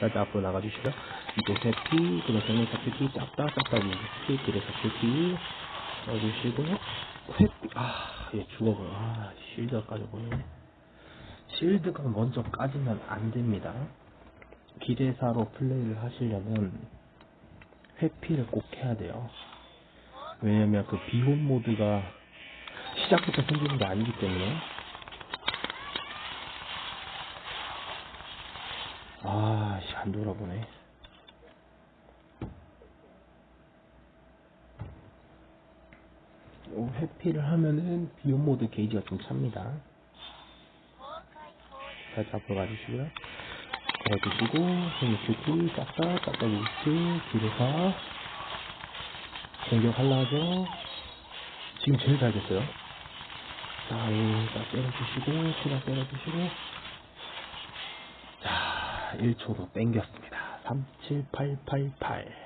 살짝 앞으로 나가주시고요. 이쪽 세피, 그다음 정면 세피 짝다, 짝다 무스피, 그래서 세피 넣어주시고, 회피, 아, 얘 죽어버려. 아, 실드가 까져버리네. 실드가 먼저 까지면 안 됩니다. 기대사로 플레이를 하시려면 회피를 꼭 해야 돼요. 왜냐면 그 비혼 모드가 시작부터 생기는 게 아니기 때문에 아, 씨, 안 돌아보네. 요 회피를 하면은 비온 모드 게이지가 좀 찹니다. 살짝 앞으로 가주시고요. 걸어주시고, 힘을 주기, 싹다, 싹다 루트, 뒤로서, 공격하려죠. 지금 제일 잘 됐어요. 자, 여기다 때려주시고, 추가 때려주시고, 자, 1초 더 땡겼습니다. 37888.